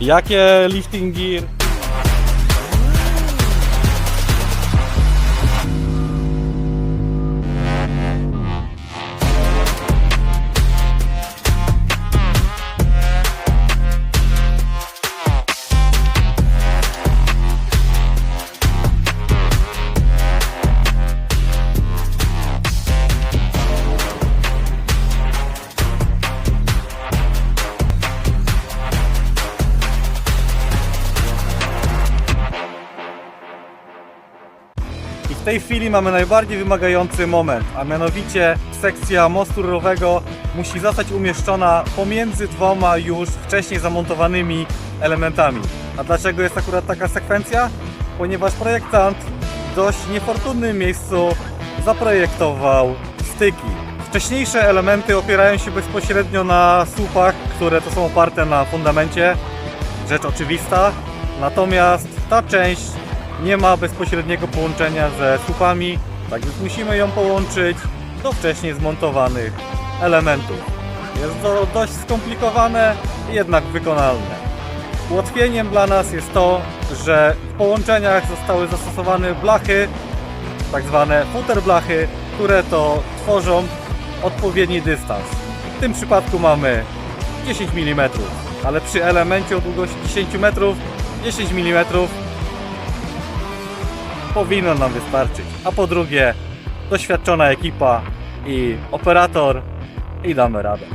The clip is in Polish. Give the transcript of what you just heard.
Jakie lifting gear? I w tej chwili mamy najbardziej wymagający moment, a mianowicie sekcja mostu rurowego musi zostać umieszczona pomiędzy dwoma już wcześniej zamontowanymi elementami. A dlaczego jest akurat taka sekwencja? Ponieważ projektant w dość niefortunnym miejscu zaprojektował styki. Wcześniejsze elementy opierają się bezpośrednio na słupach, które to są oparte na fundamencie, rzecz oczywista. Natomiast ta część nie ma bezpośredniego połączenia ze słupami, tak więc musimy ją połączyć do wcześniej zmontowanych elementów. Jest to dość skomplikowane, jednak wykonalne. Ułatwieniem dla nas jest to, że w połączeniach zostały zastosowane blachy, tak zwane footer blachy, które to tworzą odpowiedni dystans. W tym przypadku mamy 10 mm, ale przy elemencie o długości 10 metrów 10 mm powinno nam wystarczyć. A po drugie, doświadczona ekipa i operator i damy radę.